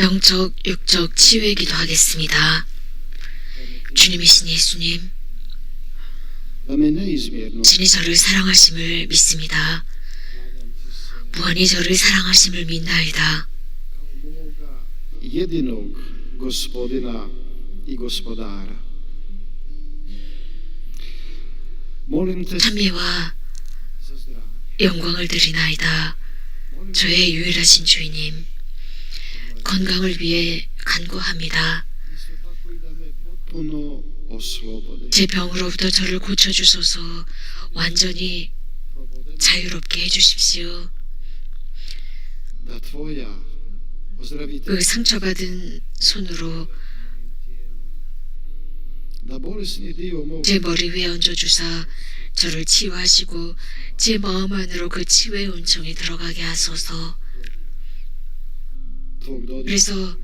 영적, 육적 치유의 기도 하겠습니다. 주님이신 예수님, 신이 저를 사랑하심을 믿습니다. 무한히 저를 사랑하심을 믿나이다. moga jedinog gospodina i gospodara. Molim te 찬미와. 영광을 드리나이다. 저의 유일하신 주인님, 건강을 위해 간구합니다. 제 병으로부터 저를 고쳐주소서 완전히 자유롭게 해주십시오. 그 상처받은 손으로 mog 제 머리 위에 얹어주사 저를 치유하시고 제 마음 안으로 그 치유의 은총이 들어가게 하소서. 그래서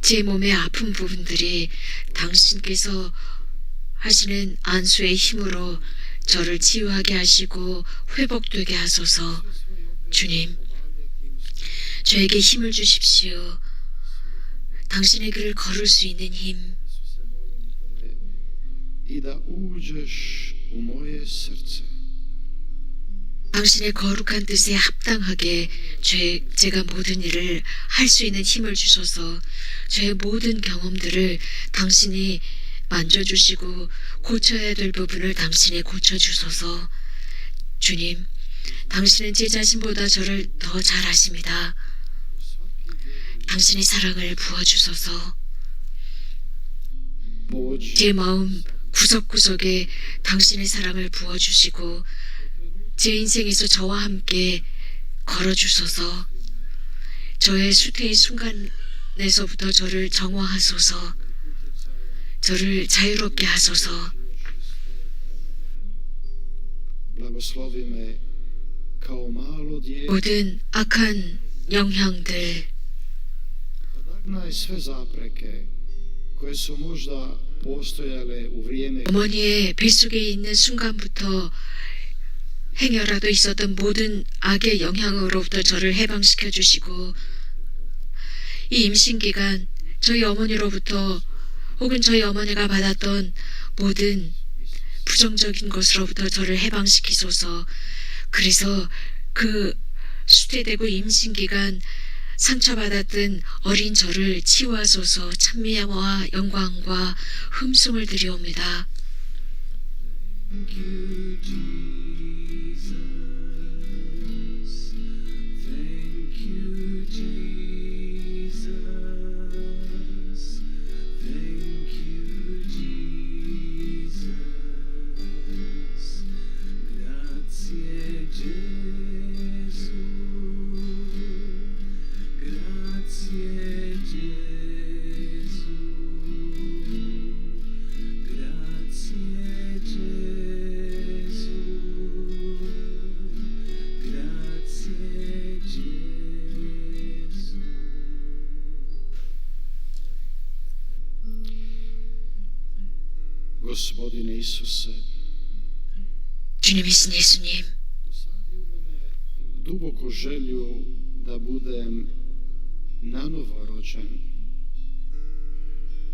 제 몸의 아픈 부분들이 당신께서 하시는 안수의 힘으로 저를 치유하게 하시고 회복되게 하소서. 주님, 저에게 힘을 주십시오. 당신의 길을 걸을 수 있는 힘, i da uđeš u moje srce. 당신의 거룩한 뜻에 합당하게 제, 제가 모든 일을 할 수 있는 힘을 주소서. 저의 모든 경험들을 당신이 만져주시고 고쳐야 될 부분을 당신이 고쳐주소서. 주님 당신은 제 자신보다 저를 더 잘 아십니다. 당신의 사랑을 Pođi 제 마음 구석구석에 당신의 사랑을 부어주시고 제 인생에서 저와 함께 걸어주소서 저의 수태의 순간에서부터 저를 정화하소서 저를 자유롭게 하소서. 모든 악한 영향들 어머니의 뱃속에 있는 순간부터 행여라도 있었던 모든 악의 영향으로부터 저를 해방시켜 주시고 이 임신 기간 저희 어머니로부터 혹은 저희 어머니가 받았던 모든 부정적인 것으로부터 저를 해방시키소서. 그래서 그 수태되고 임신 기간 상처받았던 어린 저를 치유하소서 찬미와 영광과 흠숭을 드리옵니다. Thank you, Jesus. Thank you, Jesus. Gospodine Isuse, 주님이신 예수님, usadi u mene duboku želju da budem nanovo rođen.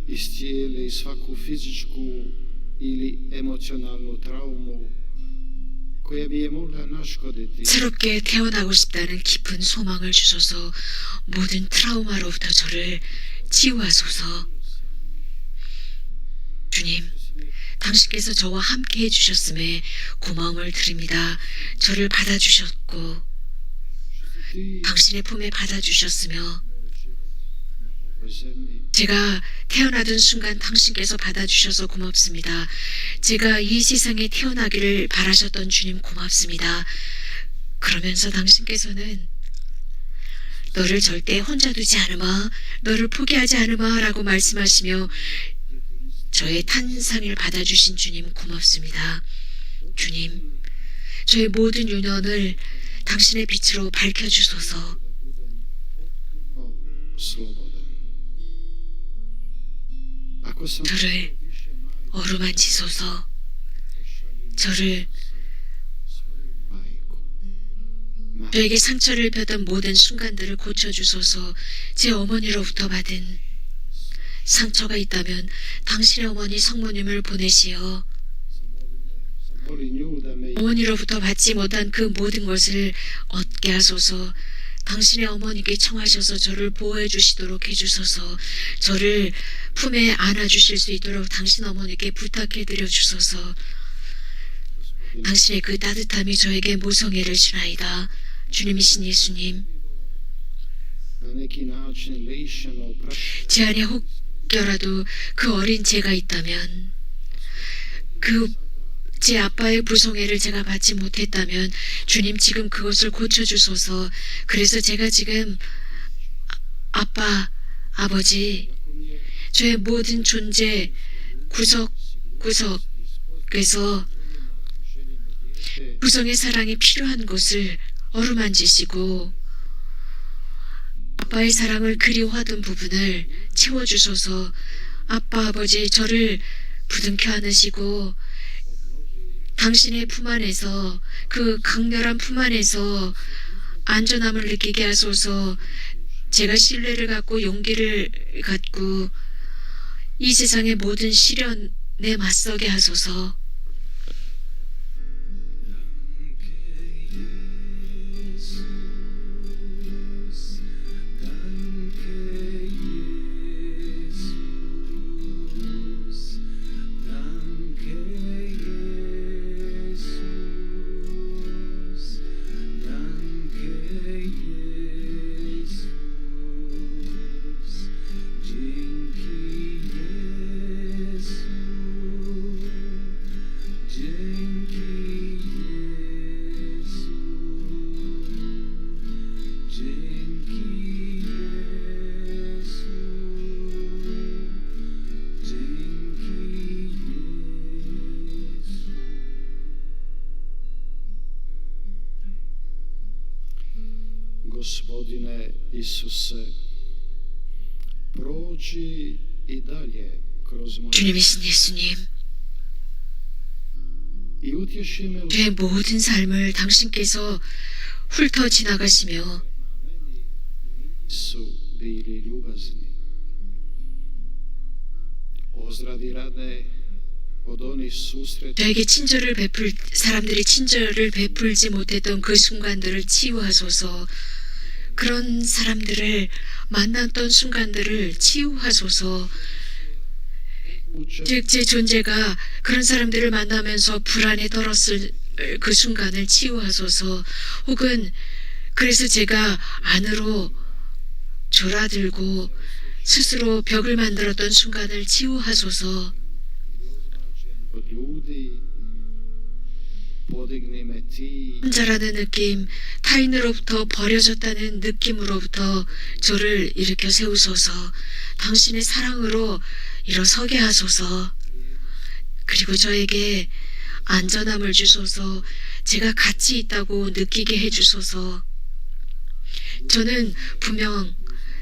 Iscijeli svaku fizičku ili emocionalnu traumu koja bi je mogla naškoditi 새롭게 태어나고 싶다는 깊은 소망을 주소서 모든 트라우마로부터 저를 치유하소서. 주님, 당신께서 저와 함께 해주셨음에 고마움을 드립니다. 저를 받아주셨고, 당신의 품에 받아주셨으며, 제가 태어나던 순간 당신께서 받아주셔서 고맙습니다. 제가 이 세상에 태어나기를 바라셨던 주님 고맙습니다. 그러면서 당신께서는 너를 절대 혼자 두지 않으마, 너를 포기하지 않으마 라고 말씀하시며 저의 탄상을 받아주신 주님 고맙습니다. 주님, 저의 모든 유년을 당신의 빛으로 밝혀주소서. 저를 어루만지소서. 저를 저에게 상처를 입혔던 모든 순간들을 고쳐주소서. 제 어머니로부터 받은 상처가 있다면 당신의 어머니 성모님을 보내시어 어머니로부터 받지 못한 그 모든 것을 얻게 하소서. 당신의 어머니께 청하셔서 저를 보호해 주시도록 해주소서. 저를 품에 안아 주실 수 있도록 당신 어머니께 부탁해 드려 주소서. 당신의 그 따뜻함이 저에게 모성애를 주나이다. 주님이신 예수님. pravi 제 안에 혹 여라도 그 어린 제가 있다면 그 제 아빠의 부성애를 제가 받지 못했다면 주님 지금 그것을 고쳐주소서. 그래서 제가 지금 아- 아빠 아버지 저의 모든 존재 구석구석에서 부성의 사랑이 필요한 곳을 어루만지시고 아빠의 사랑을 그리워하던 부분을 채워주소서 아빠 아버지 저를 부둥켜 안으시고 당신의 품 안에서 그 강렬한 품 안에서 안전함을 느끼게 하소서. 제가 신뢰를 갖고 용기를 갖고 이 세상의 모든 시련에 맞서게 하소서 Gospodine Isuse, prođi i dalje kroz moje 주님 이신 예수님 i utješi me u 제 모든 삶을 당신께서 훑어 지나가시며 su bili ljubazni. Ozdravi rane od onih susreta 저에게 친절을 베풀 사람들이 친절을 베풀지 못했던 그 순간들을 치유하소서. 그런 사람들을 만났던 순간들을 치유하소서. 즉 제 존재가 그런 사람들을 만나면서 불안에 떨었을 그 순간을 치유하소서. 혹은 그래서 제가 안으로 졸아들고 스스로 벽을 만들었던 순간을 치유하소서. 혼자라는 느낌, 타인으로부터 버려졌다는 느낌으로부터 저를 일으켜 세우소서, 당신의 사랑으로 일어서게 하소서, 그리고 저에게 안전함을 주소서, 제가 가치 있다고 느끼게 해주소서, 저는 분명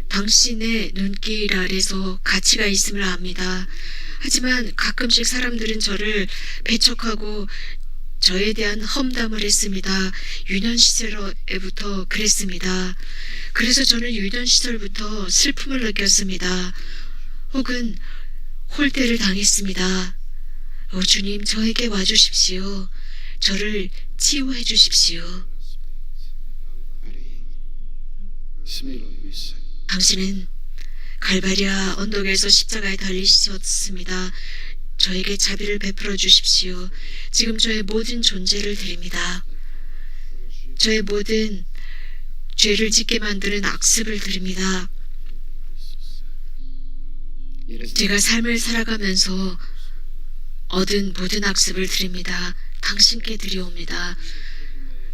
당신의 눈길 아래서 가치가 있음을 압니다. 하지만 가끔씩 사람들은 저를 배척하고 저에 대한 험담을 했습니다. 유년 시절에부터 그랬습니다. 그래서 저는 유년 시절부터 슬픔을 느꼈습니다. 혹은 홀대를 당했습니다. 오 주님 저에게 와주십시오. 저를 치유해 주십시오. 당신은 갈바리아 언덕에서 십자가에 달리셨습니다. 저에게 자비를 베풀어 주십시오. 지금 저의 모든 존재를 드립니다. 저의 모든 죄를 짓게 만드는 악습을 드립니다. 제가 삶을 살아가면서 얻은 모든 악습을 드립니다. 당신께 드리옵니다.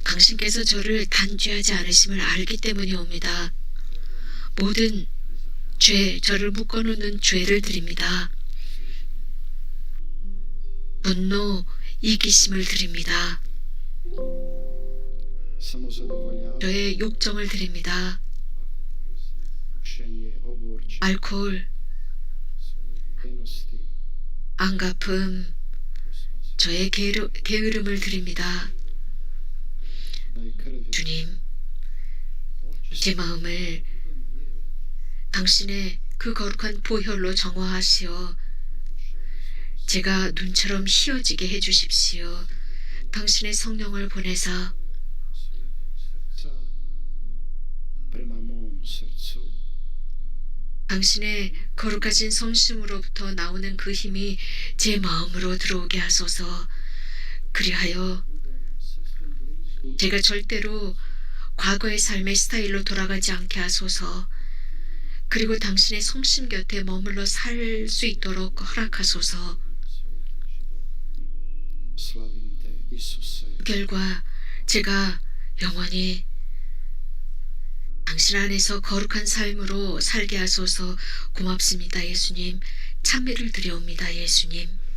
당신께서 저를 단죄하지 않으심을 알기 때문에 옵니다. 모든 죄, 저를 묶어놓는 죄를 드립니다. 분노, 이기심을 드립니다. 저의 욕정을 드립니다. 알코올, 안가품, 저의 게으름, 게으름을 드립니다. 주님, 제 마음을 당신의 그 거룩한 보혈로 정화하시어 제가 눈처럼 희어지게 해주십시오. 당신의 성령을 srdcu. 당신의 거룩하신 성심으로부터 나오는 그 힘이 제 마음으로 들어오게 하소서. 그리하여 제가 절대로 과거의 삶의 스타일로 돌아가지 않게 하소서. 그리고 당신의 성심 곁에 머물러 살 수 있도록 허락하소서. 결과 제가 영원히 당신 안에서 거룩한 삶으로 살게 하소서 고맙습니다, 예수님. 참회를 드려옵니다, 예수님.